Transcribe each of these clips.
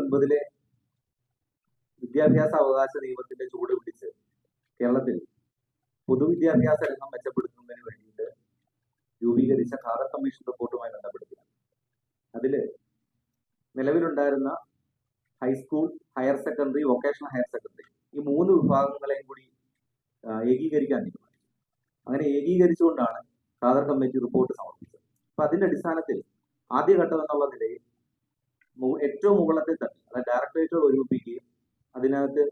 ഒൻപതിലെ വിദ്യാഭ്യാസ അവകാശ നിയമത്തിന്റെ ചൂട് പിടിച്ച് കേരളത്തിൽ പൊതുവിദ്യാഭ്യാസ രംഗം മെച്ചപ്പെടുത്തുന്നതിന് വേണ്ടിയിട്ട് രൂപീകരിച്ച ഖാദർ കമ്മീഷൻ റിപ്പോർട്ടുമായി ബന്ധപ്പെടുത്തിയാണ്. അതിൽ നിലവിലുണ്ടായിരുന്ന high school higher secondary vocational higher secondary ഈ മൂന്ന് വിഭാഗങ്ങളെയും കൂടി ഏകീകരിക്കാൻ തീരുമാനിച്ചു. അങ്ങനെ ഏകീകരിച്ചുകൊണ്ടാണ് ഖാദർ കമ്മിറ്റി റിപ്പോർട്ട് സമർപ്പിച്ചത്. അപ്പൊ അതിന്റെ അടിസ്ഥാനത്തിൽ ആദ്യഘട്ടം എന്നുള്ള നിലയിൽ ഏറ്റവും മുകളിലത്തെ തട്ടിൽ അതായത് ഡയറക്ടറേറ്റുകൾ ഒരുമിപ്പിക്കുകയും അതിനകത്ത്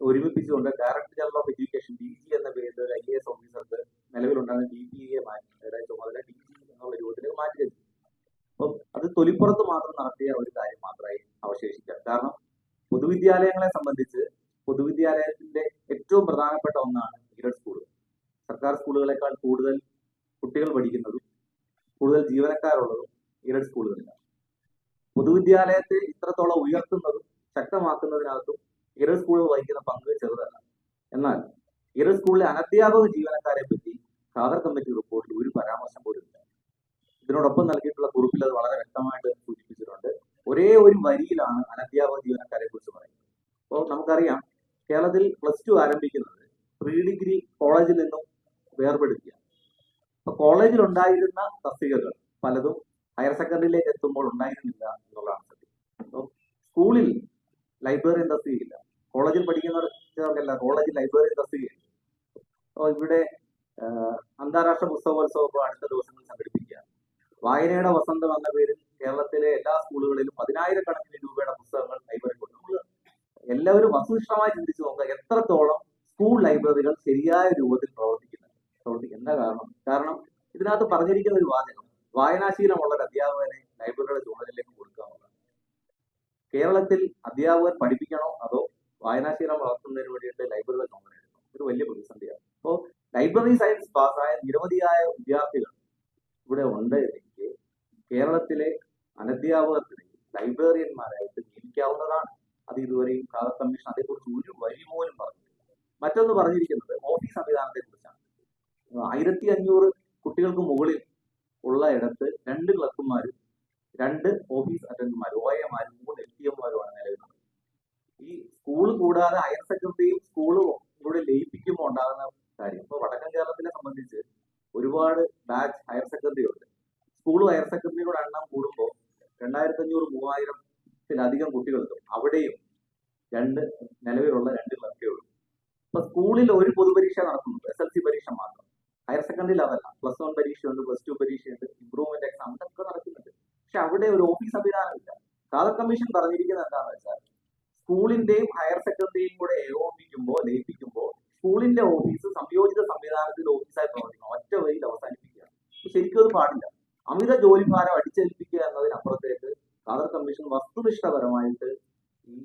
ഒരുമിപ്പിച്ചുകൊണ്ട് director general of education D G എന്ന പേരിൽ ഒരു ഐ എ എസ് ഓഫീസർക്ക് നിലവിലുണ്ടാകുന്ന ഡി ജി എ മാറ്റി അതായത് ചുമതല ഡി ജി എന്നുള്ള രൂപത്തിലേക്ക് മാറ്റി കഴിഞ്ഞു അപ്പം അത് തൊലിപ്പുറത്ത് മാത്രം നടത്തിയ ഒരു കാര്യം മാത്രമായി അവശേഷിക്കാം. കാരണം പൊതുവിദ്യാലയങ്ങളെ സംബന്ധിച്ച് പൊതുവിദ്യാലയത്തിന്റെ ഏറ്റവും പ്രധാനപ്പെട്ട ഒന്നാണ് എയ്ഡഡ് സ്കൂളുകൾ സർക്കാർ സ്കൂളുകളെക്കാൾ കൂടുതൽ കുട്ടികൾ പഠിക്കുന്നതും കൂടുതൽ ജീവനക്കാരുള്ളതും എയ്ഡഡ് സ്കൂളുകളിലാണ് പൊതുവിദ്യാലയത്തെ ഇത്രത്തോളം ഉയർത്തുന്നതും ശക്തമാക്കുന്നതിനകത്തും ഇറ സ്കൂളുകൾ വഹിക്കുന്ന പങ്ക് ചെറുതല്ല. എന്നാൽ ഇറ സ്കൂളിലെ അനധ്യാപക ജീവനക്കാരെ പറ്റി ഖാദർ കമ്മിറ്റി റിപ്പോർട്ടിൽ ഒരു പരാമർശം പോലും ഇല്ല. ഇതിനോടൊപ്പം നൽകിയിട്ടുള്ള കുറിപ്പിൽ അത് വളരെ വ്യക്തമായിട്ട് സൂചിപ്പിച്ചിട്ടുണ്ട്. ഒരേ ഒരു വരിയിലാണ് അനധ്യാപക ജീവനക്കാരെ കുറിച്ച് പറയുന്നത്. അപ്പോൾ നമുക്കറിയാം കേരളത്തിൽ പ്ലസ് ടു ആരംഭിക്കുന്നത് പ്രീ ഡിഗ്രി കോളേജിൽ നിന്നും വേർപെടുത്തിയാണ്. അപ്പൊ കോളേജിൽ ഉണ്ടായിരുന്ന തസ്തികകൾ പലതും ഹയർ സെക്കൻഡറിയിലേക്ക് എത്തുമ്പോൾ ഉണ്ടായിരുന്നില്ല എന്നുള്ളതാണ് സത്യം. സ്കൂളിൽ ലൈബ്രറിയൻ തസ്തികയില്ല കോളേജിൽ പഠിക്കുന്നവർക്കല്ല കോളേജിൽ ലൈബ്രറി തസ്തികയില്ല അപ്പോൾ ഇവിടെ അന്താരാഷ്ട്ര പുസ്തകോത്സവം അടുത്ത ദിവസങ്ങളിൽ സംഘടിപ്പിക്കുകയാണ് വായനയുടെ വസന്തം എന്ന പേരിൽ കേരളത്തിലെ എല്ലാ സ്കൂളുകളിലും പതിനായിരക്കണക്കിന് രൂപയുടെ പുസ്തകങ്ങൾ ലൈബ്രറി കൊടുക്കും നമ്മൾ എല്ലാവരും വസ്തുനിഷ്ഠമായി ചിന്തിച്ചു നോക്കുക എത്രത്തോളം സ്കൂൾ ലൈബ്രറികൾ ശരിയായ രൂപത്തിൽ പ്രവർത്തിക്കുന്നുണ്ട്. പ്രവർത്തിക്കുന്ന കാരണം കാരണം ഇതിനകത്ത് പറഞ്ഞിരിക്കുന്ന ഒരു വാചകം വായനാശീലമുള്ള ഒരു അധ്യാപകനെ ലൈബ്രറിയുടെ ചുമതലയിലേക്ക് കൊടുക്കുക എന്നുള്ളതാണ് കേരളത്തിൽ അധ്യാപകർ പഠിപ്പിക്കണോ അതോ വായനാശീലം വളർത്തുന്നതിന് വേണ്ടിയിട്ട് ലൈബ്രറിയുടെ ചുമതല എടുക്കണം? ഒരു വലിയ പ്രതിസന്ധിയാണ്. അപ്പോൾ ലൈബ്രറി സയൻസ് പാസ്സായ നിരവധിയായ വിദ്യാർത്ഥികൾ ഇവിടെ ഉണ്ട് എന്നെങ്കിൽ കേരളത്തിലെ അനധ്യാപകർക്കിടയിൽ ലൈബ്രറിയന്മാരായിട്ട് ജീവിക്കാവുന്നതാണ് അത് ഇതുവരെയും ഖാദർ കമ്മീഷൻ അതേക്കുറിച്ച് ഒരു വരി പോലും പറഞ്ഞിട്ടില്ല. മറ്റൊന്ന് പറഞ്ഞിരിക്കുന്നത് ഓഫീസ് സംവിധാനത്തെ കുറിച്ചാണ് ആയിരത്തി അഞ്ഞൂറ് കുട്ടികൾക്ക് മുകളിൽ ഉള്ള ഇടത്ത് രണ്ട് ക്ലർക്കുമാരും രണ്ട് ഓഫീസ് അറ്റൻഡർമാരും ഒ എമാരും മൂന്ന് എൽ ടി എമാരുമാണ് നിലവിലുള്ളത് ഈ സ്കൂൾ കൂടാതെ ഹയർ സെക്കൻഡറിയും സ്കൂളും കൂടെ ലയിപ്പിക്കുമ്പോൾ ഉണ്ടാകുന്ന കാര്യം. ഇപ്പൊ വടക്കൻ കേരളത്തിനെ സംബന്ധിച്ച് ഒരുപാട് ബാച്ച് ഹയർ സെക്കൻഡറി ഉണ്ട്. സ്കൂളും ഹയർ സെക്കൻഡറിയുടെ എണ്ണം കൂടുമ്പോൾ രണ്ടായിരത്തി അഞ്ഞൂറ് മൂവായിരത്തിലധികം കുട്ടികൾക്കും അവിടെയും രണ്ട് നിലവിലുള്ള രണ്ട് ക്ലർക്കേ ഉള്ളൂ. ഇപ്പൊ സ്കൂളിൽ ഒരു പൊതുപരീക്ഷ നടത്തുന്നുണ്ട് എസ് എൽ സി പരീക്ഷ മാത്രം ഹയർ സെക്കൻഡറിയിൽ അതല്ല പ്ലസ് വൺ പരീക്ഷയുണ്ട് പ്ലസ് ടു പരീക്ഷയുണ്ട് ഇംപ്രൂവ്മെന്റ് എക്സാം ഇതൊക്കെ നടക്കുന്നുണ്ട്. പക്ഷെ അവിടെ ഒരു ഓഫീസ് സംവിധാനമില്ല കാതർ കമ്മീഷൻ പറഞ്ഞിരിക്കുന്നത് എന്താണെന്ന് വെച്ചാൽ സ്കൂളിന്റെയും ഹയർ സെക്കൻഡറിയും കൂടെ ഏകോപിക്കുമ്പോൾ ലയിപ്പിക്കുമ്പോൾ സ്കൂളിന്റെ ഓഫീസ് സംയോജിത സംവിധാനത്തിൽ ഓഫീസായി പ്രവർത്തിക്കണം ഒറ്റ വരിയിൽ അവസാനിപ്പിക്കുക ശരിക്കും അത് പാടില്ല. അമിത ജോലിഭാരം അടിച്ചേൽപ്പിക്കുക എന്നതിനപ്പുറത്തേക്ക് കാതർ കമ്മീഷൻ വസ്തുനിഷ്ഠപരമായിട്ട് ഈ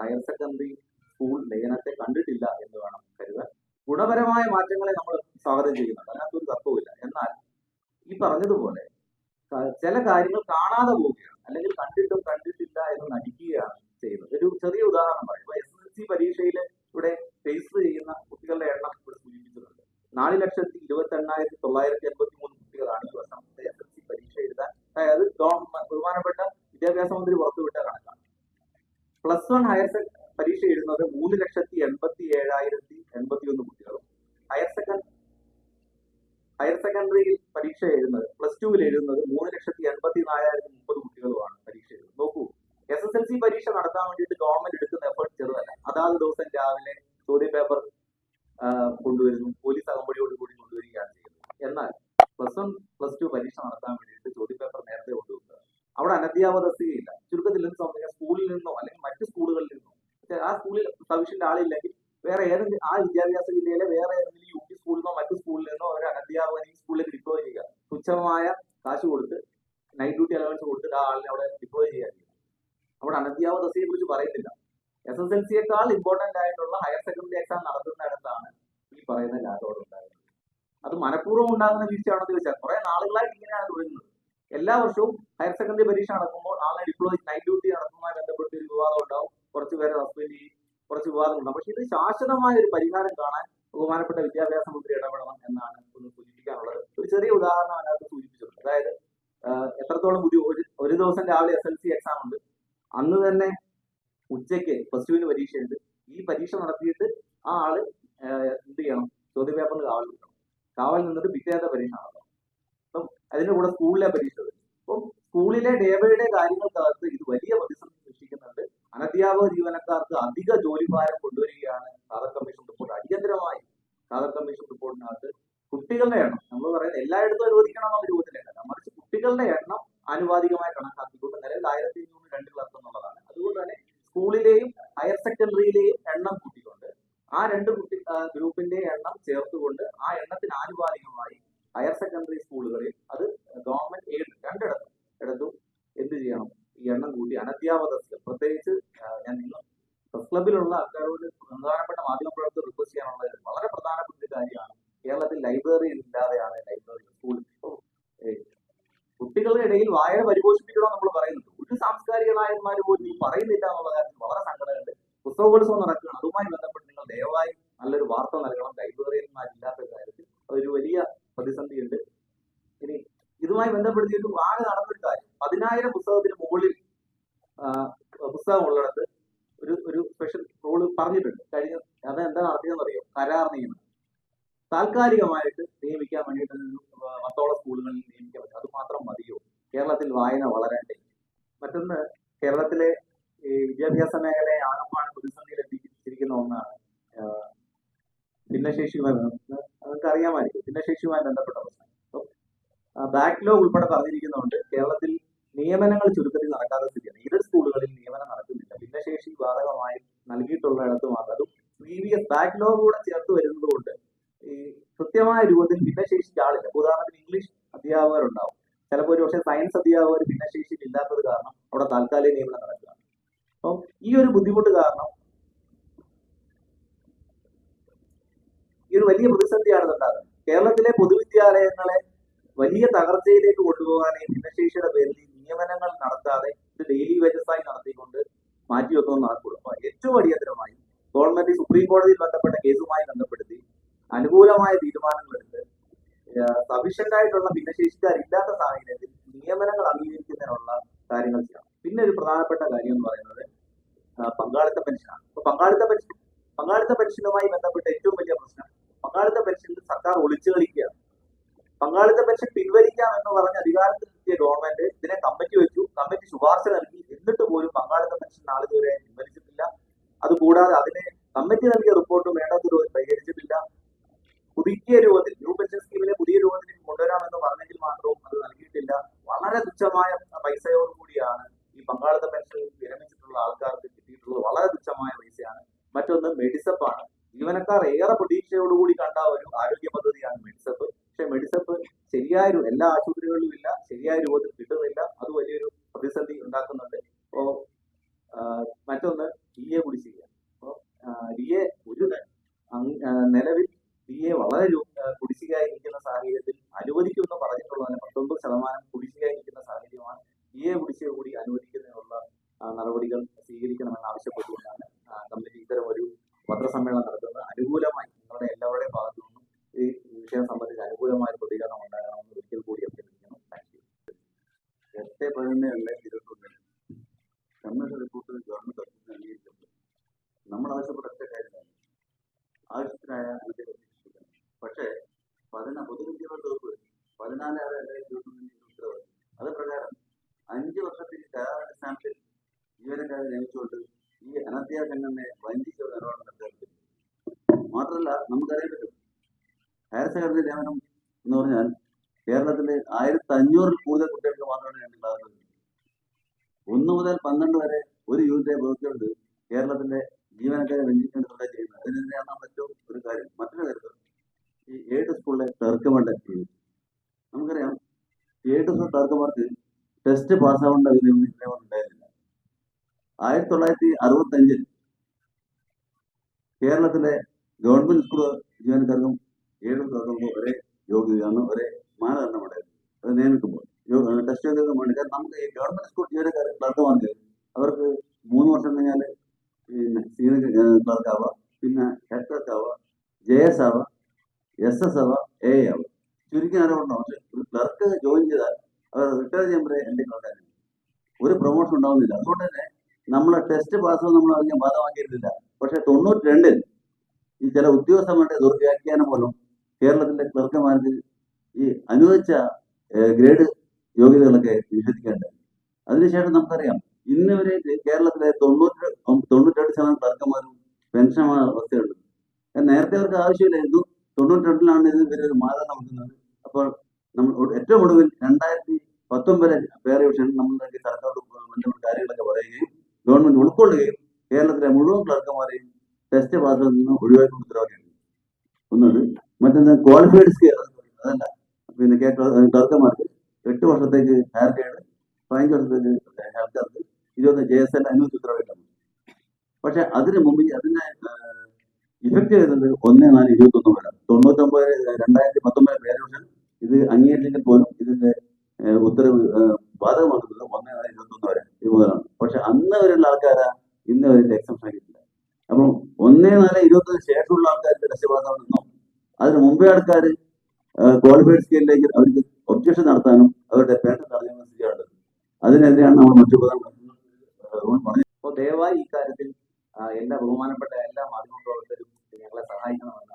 ഹയർ സെക്കൻഡറി സ്കൂൾ ലയനത്തെ കണ്ടിട്ടില്ല എന്ന് വേണം കരുതാൻ. ഗുണപരമായ മാറ്റങ്ങളെ നമ്മൾ സ്വാഗതം ചെയ്യുന്നുണ്ട്. അതിനകത്തൊരു തർക്കവുമില്ല എന്നാൽ ഈ പറഞ്ഞതുപോലെ ചില കാര്യങ്ങൾ കാണാതെ പോവുകയാണ് അല്ലെങ്കിൽ കണ്ടിട്ടും കണ്ടിട്ടില്ല എന്ന് നടിക്കുകയാണ് ചെയ്യുന്നത്. ഒരു ചെറിയ ഉദാഹരണം പറയും. എസ് എസ് എൽ സി പരീക്ഷയിൽ ഇവിടെ ഫേസ് ചെയ്യുന്ന കുട്ടികളുടെ എണ്ണം ഇവിടെ സൂചിപ്പിച്ചിട്ടുണ്ട്. നാല് ലക്ഷത്തി ഇരുപത്തി എണ്ണായിരത്തി തൊള്ളായിരത്തി എൺപത്തി മൂന്ന് കുട്ടികളാണ് ഈ വർഷം എസ് എൽ സി പരീക്ഷ എഴുതാൻ. അതായത് ബഹുമാനപ്പെട്ട വിദ്യാഭ്യാസ മന്ത്രി പുറത്തുവിട്ട കണക്കാണ്. പ്ലസ് വൺ ഹയർ സെക്കൻഡറി പരീക്ഷ എഴുതുന്നത് മൂന്ന് ലക്ഷത്തി എൺപത്തി ഏഴായിരത്തി എൺപത്തി ഒന്ന് കുട്ടികളും ഹയർ സെക്കൻഡ് ഹയർ സെക്കൻഡറിയിൽ പരീക്ഷ എഴുതുന്നത് പ്ലസ് ടുവിൽ എഴുതുന്നത് മൂന്ന് ലക്ഷത്തി എൺപത്തി നാലായിരത്തി മുപ്പത് കുട്ടികളുമാണ് പരീക്ഷ എഴുതുന്നത് നോക്കൂ എസ് എസ് എൽ സി പരീക്ഷ നടത്താൻ വേണ്ടിയിട്ട് ഗവൺമെന്റ് എടുക്കുന്ന എഫേർട്ട് ചെറുതല്ല. അതാത് ദിവസം രാവിലെ ചോദ്യ പേപ്പർ കൊണ്ടുവരുന്നു. പോലീസ് അകമ്പടിയോട് കൂടി കൊണ്ടുവരികയാണ് ചെയ്യുന്നത്. എന്നാൽ പ്ലസ് വൺ പ്ലസ് ടു പരീക്ഷ നടത്താൻ വേണ്ടിയിട്ട് ചോദ്യ പേപ്പർ നേരത്തെ കൊണ്ടുവന്നത് അവിടെ അനധ്യാപക തസ്തികയില്ല ചുരുക്കത്തിൽ നിന്ന് സംബന്ധിച്ച സ്കൂളിൽ നിന്നോ അല്ലെങ്കിൽ മറ്റു സ്കൂളുകളിൽ നിന്നോ. ആ സ്കൂളിൽ സഫീഷ്യന്റ് ആളില്ലെങ്കിൽ വേറെ ഏതെങ്കിലും ആ വിദ്യാഭ്യാസ ജില്ലയിലെ വേറെ ഏതെങ്കിലും യു പി സ്കൂളിൽ നിന്നോ മറ്റു സ്കൂളിൽ നിന്നോ ഒരു അനധ്യാപകനെ സ്കൂളിലേക്ക് ഡിപ്ലോയ് ചെയ്യുക. തുച്ഛമായ കാശ് കൊടുത്ത് നൈറ്റ് ഡ്യൂട്ടി അലവൻസ് കൊടുത്തിട്ട് ആ ആളിനെ അവിടെ ഡിപ്ലോയ് ചെയ്യാൻ അവിടെ അനധ്യാപക തസ്തികയെ കുറിച്ച് പറയുന്നില്ല. എസ് എസ് എൽ സിയേക്കാൾ ഇമ്പോർട്ടന്റ് ആയിട്ടുള്ള ഹയർ സെക്കൻഡറി എക്സാം നടത്തുന്നിടത്താണ് ഈ പറയുന്ന ലാഗോട് ഉണ്ടാകുന്നത് അത് മനഃപൂർവം ഉണ്ടാകുന്ന വീഴ്ചയാണെന്ന് ചോദിച്ചാൽ കുറെ നാളുകളായിട്ട് ഇങ്ങനെയാണ് തുടരുന്നത്. എല്ലാ വർഷവും ഹയർ സെക്കൻഡറി പരീക്ഷ നടക്കുമ്പോൾ ആളെ ഡിപ്ലോയ് നൈറ്റ് ഡ്യൂട്ടി നടത്തുന്നതുമായി ബന്ധപ്പെട്ട് ഒരു വിവാദം ഉണ്ടാവും. കുറച്ച് പേരെ സസ്പെൻഡ് ചെയ്യും. കുറച്ച് വിവാദങ്ങളുണ്ട് പക്ഷെ ഇത് ശാശ്വതമായ ഒരു പരിഹാരം കാണാൻ ബഹുമാനപ്പെട്ട വിദ്യാഭ്യാസ മന്ത്രി ഇടപെടണം എന്നാണ് ഒന്ന് സൂചിപ്പിക്കാനുള്ളത്. ഒരു ചെറിയ ഉദാഹരണം അതിനകത്ത് സൂചിപ്പിച്ചിട്ടുണ്ട്. അതായത് എത്രത്തോളം ഒരു ഒരു ദിവസം രാവിലെ എസ് എൽ സി എക്സാം ഉണ്ട്. അന്ന് തന്നെ ഉച്ചയ്ക്ക് പ്ലസ് ടുവിന് പരീക്ഷയുണ്ട്. ഈ പരീക്ഷ നടത്തിയിട്ട് ആ ആൾ എന്ത് ചെയ്യണം? ചോദ്യപേപ്പറിന് കാവൽ നിൽക്കണം. കാവൽ നിന്നിട്ട് പിറ്റേത്തെ പരീക്ഷ നടത്തണം. അപ്പം അതിന്റെ കൂടെ സ്കൂളിലെ പരീക്ഷ വരും. അപ്പം സ്കൂളിലെ ഡേ ബൈ ഡേ കാര്യങ്ങൾക്കകത്ത് ഇത് വലിയ പ്രതിസന്ധി സൃഷ്ടിക്കുന്നുണ്ട്. അനധ്യാപക ജീവനക്കാർക്ക് അധിക ജോലിഭാരം കൊണ്ടുവരികയാണ് സാദർ കമ്മീഷൻ റിപ്പോർട്ട് അടിയന്തരമായി സാദർ കമ്മീഷൻ റിപ്പോർട്ടിനകത്ത് കുട്ടികളുടെ എണ്ണം നമ്മൾ പറയുന്നത് എല്ലായിടത്തും അനുവദിക്കണം എന്നുള്ള രൂപത്തിലല്ല. മറിച്ച് കുട്ടികളുടെ എണ്ണം ആനുപാതികമായി കണക്കാക്കിക്കൊണ്ട് നിലവിൽ ആയിരത്തി അഞ്ഞൂറ് രണ്ട് ക്ലാസ് എന്നുള്ളതാണ്. അതുകൊണ്ട് തന്നെ സ്കൂളിലെയും ഹയർ സെക്കൻഡറിയിലെയും എണ്ണം കൂട്ടിക്കൊണ്ട് ആ രണ്ട് കുട്ടി ഗ്രൂപ്പിന്റെ എണ്ണം ചേർത്തുകൊണ്ട് ആ എണ്ണത്തിന് ആനുപാതികമായി ഹയർ സെക്കൻഡറി സ്കൂളുകളിൽ അത് ഗവൺമെന്റ് എയ്ഡ് രണ്ടിടത്തും ഇടത്തും എന്ത് ചെയ്യണം? ഈ എണ്ണം കൂട്ടി അനധ്യാപകർക്ക് പ്രത്യേകിച്ച് ഞാൻ നിങ്ങൾ പ്രസ് ക്ലബിലുള്ള ആൾക്കാരോട് പ്രധാനപ്പെട്ട മാധ്യമ പ്രവർത്തകർ റിക്വസ്റ്റ് ചെയ്യാനുള്ള വളരെ പ്രധാനപ്പെട്ട ഒരു കാര്യമാണ് കേരളത്തിൽ ലൈബ്രറി ഇല്ലാതെയാണ് ലൈബ്രറി സ്കൂൾ കുട്ടികളുടെ ഇടയിൽ വായന പരിപോഷിപ്പിക്കണം നമ്മൾ പറയുന്നത് ഒരു സാംസ്കാരിക നായന്മാർ പോലും ഈ പറയുന്നില്ല എന്നുള്ള കാര്യത്തിൽ വളരെ സങ്കടമുണ്ട്. പുസ്തകോത്സവം നടക്കുകയാണ്. അതുമായി ബന്ധപ്പെട്ട് നിങ്ങൾ ദയവായി നല്ലൊരു വാർത്ത നൽകണം. ലൈബ്രറിയന്മാരില്ലാത്ത കാര്യത്തിൽ അതൊരു വലിയ പ്രതിസന്ധിയുണ്ട്. ഇനി ഇതുമായി ബന്ധപ്പെടുത്തിയിട്ട് ആകെ നടന്നൊരു കാര്യം. പതിനായിരം പുസ്തകത്തിന് മുകളിൽ പുസ്തകം ഉള്ളിടത്ത് ഒരു ഒരു സ്പെഷ്യൽ റോൾ പറഞ്ഞിട്ടുണ്ട്. കഴിഞ്ഞ അത് എന്താ നടത്തിയെന്നറിയോ കരാർ നിയമനം. താൽക്കാലികമായിട്ട് നിയമിക്കാൻ വേണ്ടിയിട്ട് പത്തോളം സ്കൂളുകളിൽ നിയമിക്കാൻ പറ്റും. അത് മാത്രം മതിയോ? കേരളത്തിൽ വായന വളരണ്ടേ മറ്റൊന്ന് കേരളത്തിലെ ഈ വിദ്യാഭ്യാസ മേഖലയെ ആകമാണ് പ്രതിസന്ധിയിൽ ഒന്നാണ് ഭിന്നശേഷിയുമായി നിങ്ങൾക്ക് അറിയാമായിരിക്കും. ഭിന്നശേഷിയുമായി ബന്ധപ്പെട്ട പ്രശ്നം. ബാക്ക്ലോഗ് ഉൾപ്പെടെ പറഞ്ഞിരിക്കുന്നതുകൊണ്ട് കേരളത്തിൽ നിയമനങ്ങൾ ചുരുക്കത്തിൽ നടക്കാത്ത സ്ഥിതിയാണ്. എയ്ഡഡ് സ്കൂളുകളിൽ നിയമനം നടക്കുന്നില്ല. ഭിന്നശേഷി ബാധകമായി നൽകിയിട്ടുള്ള ഇടത്ത് മാത്രം അതും പ്രീവിയസ് ബാക്ക്ലോഗ് കൂടെ ചേർത്ത് വരുന്നത് കൊണ്ട് ഈ കൃത്യമായ രൂപത്തിൽ ഭിന്നശേഷിച്ച ആളില്ല. ഉദാഹരണത്തിന് ഇംഗ്ലീഷ് അധ്യാപകരുണ്ടാവും. ചിലപ്പോൾ ഒരു പക്ഷേ സയൻസ് അധ്യാപകർ ഭിന്നശേഷി ഇല്ലാത്തത് കാരണം അവിടെ താൽക്കാലിക നിയമനം നടക്കുകയാണ്. അപ്പം ഈ ഒരു ബുദ്ധിമുട്ട് കാരണം ഈ ഒരു വലിയ പ്രതിസന്ധിയാണ് ഉണ്ടാകുന്നത് കേരളത്തിലെ പൊതുവിദ്യാലയങ്ങളെ വലിയ തകർച്ചയിലേക്ക് കൊണ്ടുപോകാനേ ഭിന്നശേഷിയുടെ പേരിൽ നിയമനങ്ങൾ നടത്താതെ ഇത് ഡെയിലി വേജസ് ആയി നടത്തിക്കൊണ്ട് മാറ്റിവെക്കുന്നത് നടക്കുള്ളൂ അപ്പൊ ഏറ്റവും അടിയന്തരമായി ഗവൺമെന്റ് സുപ്രീം കോടതിയിൽ ബന്ധപ്പെട്ട കേസുമായി ബന്ധപ്പെടുത്തി അനുകൂലമായ തീരുമാനങ്ങൾ എടുത്ത് സഫീഷ്യന്റ് ആയിട്ടുള്ള ഭിന്നശേഷിക്കാരില്ലാത്ത സാഹചര്യത്തിൽ നിയമനങ്ങൾ അംഗീകരിക്കുന്നതിനുള്ള കാര്യങ്ങൾ ചെയ്യണം. പിന്നെ ഒരു പ്രധാനപ്പെട്ട കാര്യം എന്ന് പറയുന്നത് പങ്കാളിത്ത പെൻഷനാണ്. ഇപ്പൊ പങ്കാളിത്ത പെൻഷൻ പങ്കാളിത്ത പെൻഷനുമായി ബന്ധപ്പെട്ട ഏറ്റവും വലിയ പ്രശ്നം പങ്കാളിത്ത പെൻഷനിൽ സർക്കാർ ഒളിച്ചു കളിക്കുകയാണ് പങ്കാളിത്ത പെൻഷൻ പിൻവലിക്കാം എന്ന് പറഞ്ഞ് അധികാരത്തിൽ എത്തിയ ഗവൺമെന്റ് ഇതിനെ കമ്മിറ്റി വെച്ചു. കമ്മിറ്റി ശുപാർശ നൽകി. എന്നിട്ട് പോലും പങ്കാളിത്ത പെൻഷൻ നാളിതുവരെ പിൻവലിച്ചിട്ടില്ല. അതുകൂടാതെ അതിനെ കമ്മിറ്റി നൽകിയ റിപ്പോർട്ടും വേണ്ടത്തിൽ പരിഹരിച്ചിട്ടില്ല പുതിയ രൂപത്തിൽ ന്യൂ പെൻഷൻ സ്കീമിനെ പുതിയ രൂപത്തിൽ കൊണ്ടുവരാമെന്ന് പറഞ്ഞെങ്കിൽ മാത്രവും അത് നൽകിയിട്ടില്ല. വളരെ തുച്ഛമായ പൈസയോടുകൂടിയാണ് ഈ പങ്കാളിത്ത പെൻഷൻ വിരമിച്ചിട്ടുള്ള ആൾക്കാർക്ക് കിട്ടിയിട്ടുള്ളത്. വളരെ തുച്ഛമായ പൈസയാണ്. മറ്റൊന്ന് മെഡിസപ്പ് ആണ്. ജീവനക്കാർ ഏറെ പ്രതീക്ഷയോടുകൂടി കണ്ട ഒരു ആരോഗ്യ പദ്ധതിയാണ് മെഡിസപ്പ്. പക്ഷെ മെഡിസപ്പ് ശരിയായ എല്ലാ ആശുപത്രികളിലും ഇല്ല. ശരിയായ രൂപത്തിൽ കിട്ടുന്നില്ല അത് വലിയൊരു പ്രതിസന്ധി ഉണ്ടാക്കുന്നുണ്ട് അപ്പോ ആ, മറ്റൊന്ന് ഡി എ കുടിശ്ശിക അപ്പോ ഡി എ ഒരു അങ്- ആ, നിലവിൽ ഡി എ വളരെ രൂ- ആ, കുടിശ്ശികയായി നിൽക്കുന്ന സാഹചര്യത്തിൽ അനുവദിക്കുമെന്ന് പറഞ്ഞിട്ടുള്ളതിന് പത്തൊമ്പത് ശതമാനം കുടിശ്ശികയായിരിക്കുന്ന സാഹചര്യമാണ് എ കുടിശ്ശിക കൂടി അനുവദിക്കുന്നതിനുള്ള നടപടികൾ സ്വീകരിക്കണമെന്ന് ആവശ്യപ്പെട്ടുകൊണ്ടാണ് കമ്പനി ഇത്തരം ഒരു പത്രസമ്മേളനം നടത്തുന്നത്. അനുകൂലമായി നിങ്ങളുടെ എല്ലാവരുടെയും ഭാഗത്തു നിന്നും ഈ വിഷയം സംബന്ധിച്ച് അനുകൂലമായ പ്രതികരണം ഉണ്ടാകണമെന്ന് ഒരിക്കൽ കൂടി അഭ്യർത്ഥിക്കുന്നു. താങ്ക് യു എട്ട് പതിനൊന്ന് രണ്ടായിരത്തി ഇരുപത്തൊന്നിൽ കമ്മീഷൻ റിപ്പോർട്ട് ഗവൺമെന്റ് നമ്മൾ ആവശ്യപ്പെട്ട ഒറ്റ കാര്യമാണ് ആവശ്യത്തിനായ അനുമതി പ്രതീക്ഷിക്കുന്നത് പക്ഷേ പതിന പൊതുവിദ്യാഭ്യാസ വകുപ്പ് പതിനാല് ആറ് രണ്ടായിരത്തി ഇരുപത്തൊന്നിന് ഉത്തരവ് അത് പ്രകാരം അഞ്ച് വർഷത്തേക്ക് കരാറടിസ്ഥാനത്തിൽ ജീവനക്കാരെ നിയമിച്ചുകൊണ്ട് ഈ അനധ്യാപക സംഘടനയെ വഞ്ചിച്ച ഒരു നിലപാട് നടത്താറുണ്ട് മാത്രമല്ല നമുക്കറിയാൻ പറ്റും ഹയർ നിയമനം എന്ന് പറഞ്ഞാൽ കേരളത്തിലെ ആയിരത്തി അഞ്ഞൂറിൽ കൂടുതൽ കുട്ടികൾക്ക് മാത്രമാണ് ഞാൻ ഉണ്ടാകുന്നത്. ഒന്ന് മുതൽ പന്ത്രണ്ട് വരെ ഒരു യൂണിറ്റ് വകുപ്പുണ്ട് കേരളത്തിന്റെ ജീവനക്കാരെ വഞ്ചിക്കേണ്ടതുണ്ട് ചെയ്യുന്നത്. അതിനെതിരെയാണ് ഏറ്റവും ഒരു കാര്യം. മറ്റൊരു കാര്യം ഈ എയ്ഡ് സ്കൂളിലെ തർക്കമണ്ട നമുക്കറിയാം എയ്ഡ് സ്കൂൾ തർക്കമാർക്ക് ടെസ്റ്റ് പാസ്സാവേണ്ട ഒരു നിയമം ഉണ്ടായിരുന്നില്ല ആയിരത്തി തൊള്ളായിരത്തി അറുപത്തി അഞ്ചിൽ കേരളത്തിലെ ഗവൺമെന്റ് സ്കൂൾ ജീവനക്കാർക്കും എയ്ഡ് തർക്കുമ്പോൾ ഒരേ യോഗ്യതയാണ് ഒരേ മാനദണ്ഡമുണ്ടായിരുന്നു അത് നിയമിക്കുമ്പോൾ. ടെസ്റ്റ് ചെയ്തത് വേണ്ടി? കാരണം നമുക്ക് ഈ ഗവൺമെന്റ് സ്കൂൾ ജീവനക്കാർ ക്ലർക്കുമാർക്ക് അവർക്ക് മൂന്ന് വർഷം കഴിഞ്ഞാൽ പിന്നെ സീനിയർ ക്ലർക്ക് ആവാം. പിന്നെ ഹെഡ് ക്ലർക്ക് ആവാം ജെ എസ് ആവാം എസ് എസ് ആവാം എ ആവാം. ചുരുക്കി ആരോണ്ടോ പക്ഷെ ഒരു ക്ലർക്ക് ജോയിൻ ചെയ്താൽ അവർ റിട്ടയർ ചെയ്യുമ്പോഴേ എന്റെ ക്ലർക്കായി ഒരു പ്രൊമോഷൻ ഉണ്ടാവുന്നില്ല. അതുകൊണ്ട് തന്നെ നമ്മളെ ടെസ്റ്റ് പാസ് നമ്മൾ അധികം ബാധമാക്കിയിരുന്നില്ല പക്ഷെ തൊണ്ണൂറ്റി രണ്ടിൽ ഈ ചില ഉദ്യോഗസ്ഥന്മാരുടെ ദുർവ്യാഖ്യാനം മൂലം കേരളത്തിലെ ക്ലർക്കന്മാർക്ക് ഈ അനുവദിച്ച ഗ്രേഡ് യോഗ്യതകളൊക്കെ നിഷേധിക്കേണ്ടത് അതിനുശേഷം നമുക്കറിയാം ഇന്ന് വരെ കേരളത്തിലെ തൊണ്ണൂറ്റി തൊണ്ണൂറ്റെട്ട് ശതമാനം ക്ലർക്കന്മാരും പെൻഷൻ അവസ്ഥയുണ്ട് നേരത്തെ അവർക്ക് ആവശ്യമില്ലായിരുന്നു. തൊണ്ണൂറ്റി രണ്ടിലാണ് ഇത് ഇവരെ ഒരു മാതൃക നൽകുന്നത്. അപ്പോൾ നമ്മൾ ഏറ്റവും ഒടുവിൽ രണ്ടായിരത്തി പത്തൊമ്പത് പേർ വിഷയം നമ്മളുടെ സർക്കാർ ബന്ധപ്പെട്ട കാര്യങ്ങളൊക്കെ പറയുകയും ഗവൺമെന്റ് ഉൾക്കൊള്ളുകയും കേരളത്തിലെ മുഴുവൻ ക്ലർക്കന്മാരെയും ടെസ്റ്റ് പാസിൽ നിന്ന് ഒഴിവാക്കി ഉത്തരവാക്കിയിട്ടുണ്ട് ഒന്നത് മറ്റൊന്ന് ക്വാളിഫൈഡ് സ്കെയർ അതല്ല. പിന്നെ കേ- ക്ലർക്കന്മാർക്ക് എട്ട് വർഷത്തേക്ക് ഹയർ ഗ്രേഡ് പതിനഞ്ച് വർഷത്തേക്ക് ചാർജ് ഇരുപത് ജെ എസ് എൽ അനുവദിച്ച് ഉത്തരവായിട്ടാണ് പക്ഷെ അതിന് മുമ്പ് അതിനെ ഇഫക്ട് ചെയ്തത് ഒന്ന് നാല് ഇരുപത്തി ഒന്ന് വരെ തൊണ്ണൂറ്റൊമ്പത് രണ്ടായിരത്തി പത്തൊമ്പത് പേരുഷൻ ഇത് അംഗീകരിച്ചെങ്കിൽ പോലും ഇതിന്റെ ഉത്തരവ് ബാധകമാക്കുന്നത് ഒന്ന് നാല് ഇരുപത്തി ഒന്ന് വരെ ഇരുപതാണ് പക്ഷെ അന്ന് വരെയുള്ള ആൾക്കാരാ ഇന്ന് വരെ എക്സംഷൻ ആക്കിയിട്ടില്ല അപ്പം ഒന്ന് നാല് ഇരുപത്തൊന്ന് ശേഷമുള്ള ആൾക്കാർക്ക് നിന്നോ അതിന് മുമ്പേ ആൾക്കാർ ക്വാളിഫൈഡ് സ്കെയിലിലേക്ക് അവർക്ക് ഒബ്ജക്ഷൻ നടത്താനും അവരുടെ പേട്ടൻ തടയാനും ചെയ്യാറുണ്ട്. അതിനെതിരെയാണ് നമ്മൾ മറ്റു പറഞ്ഞത് അപ്പോൾ ദയവായി കാര്യത്തിൽ എല്ലാ ബഹുമാനപ്പെട്ട എല്ലാ മാധ്യമ പ്രവർത്തകരും ഞങ്ങളെ സഹായിക്കണമെന്ന്